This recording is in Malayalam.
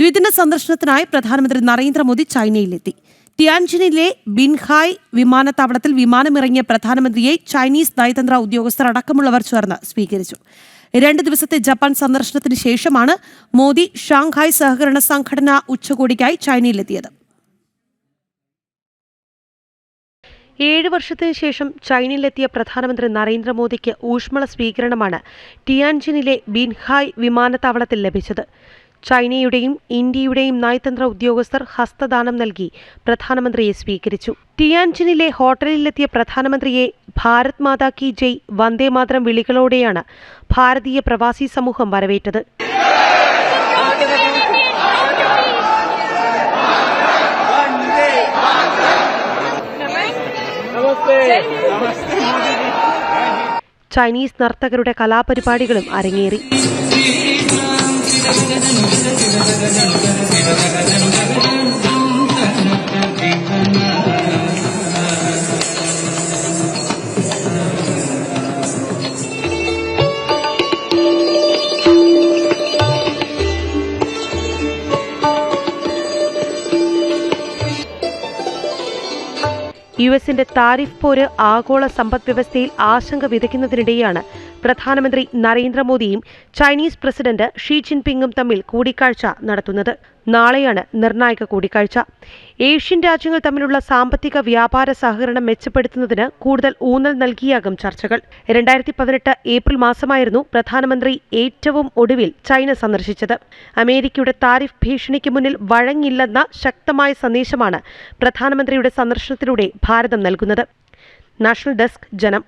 ദ്വിദിന സന്ദർശനത്തിനായി പ്രധാനമന്ത്രി നരേന്ദ്രമോദി ചൈനയിലെത്തി. ടിയാൻജിനിലെ ബിൻഹായ് വിമാനത്താവളത്തിൽ വിമാനമിറങ്ങിയ പ്രധാനമന്ത്രിയെ ചൈനീസ് നയതന്ത്ര ഉദ്യോഗസ്ഥർ അടക്കമുള്ളവർ ചേർന്ന് സ്വീകരിച്ചു. രണ്ട് ദിവസത്തെ ജപ്പാൻ സന്ദർശനത്തിന് ശേഷമാണ് മോദി ഷാങ്ഹായ് സഹകരണ സംഘടന ഉച്ചകോടിക്കായി ചൈനയിലെത്തിയത്. ഏഴ് വർഷത്തിനു ശേഷം ചൈനയിലെത്തിയ പ്രധാനമന്ത്രി നരേന്ദ്രമോദിക്ക് ഊഷ്മള സ്വീകരണമാണ് ടിയാൻജിനിലെ ബിൻഹായ് വിമാനത്താവളത്തിൽ ലഭിച്ചത്. ചൈനയുടെയും ഇന്ത്യയുടെയും നയതന്ത്ര ഉദ്യോഗസ്ഥർ ഹസ്തദാനം നൽകി. പ്രധാനമന്ത്രിയെ സ്വീകരിച്ചു. ടിയാൻജിനിലെ ഹോട്ടലിലെത്തിയ പ്രധാനമന്ത്രിയെ ഭാരത് മാതാ കി ജയ് വന്ദേമാതരം വിളികളോടെയാണ് ഭാരതീയ പ്രവാസി സമൂഹം വരവേറ്റത്. ചൈനീസ് നർത്തകരുടെ കലാപരിപാടികളും അരങ്ങേറി. യു എസിന്റെ താരിഫ് പോര് ആഗോള സമ്പദ്വ്യവസ്ഥയിൽ ആശങ്ക വിതയ്ക്കുന്നതിനിടെയാണ് പ്രധാനമന്ത്രി നരേന്ദ്രമോദിയും ചൈനീസ് പ്രസിഡന്റ് ഷീ ജിൻപിങ്ങും തമ്മിൽ കൂടിക്കാഴ്ച നടത്തുന്നത്. നാളെയാണ് നിർണായക കൂടിക്കാഴ്ച. ഏഷ്യൻ രാജ്യങ്ങൾ തമ്മിലുള്ള സാമ്പത്തിക വ്യാപാര സഹകരണം മെച്ചപ്പെടുത്തുന്നതിന് കൂടുതൽ ഊന്നൽ നൽകിയാകും ചർച്ചകൾ. രണ്ടായിരത്തി പതിനെട്ട് ഏപ്രിൽ മാസമായിരുന്നു പ്രധാനമന്ത്രി ഏറ്റവും ഒടുവിൽ ചൈന സന്ദർശിച്ചത്. അമേരിക്കയുടെ താരിഫ് ഭീഷണിക്ക് മുന്നിൽ വഴങ്ങില്ലെന്ന ശക്തമായ സന്ദേശമാണ് പ്രധാനമന്ത്രിയുടെ സന്ദർശനത്തിലൂടെ ഭാരതം നൽകുന്നത്. നാഷണൽ ഡെസ്ക് ജനം.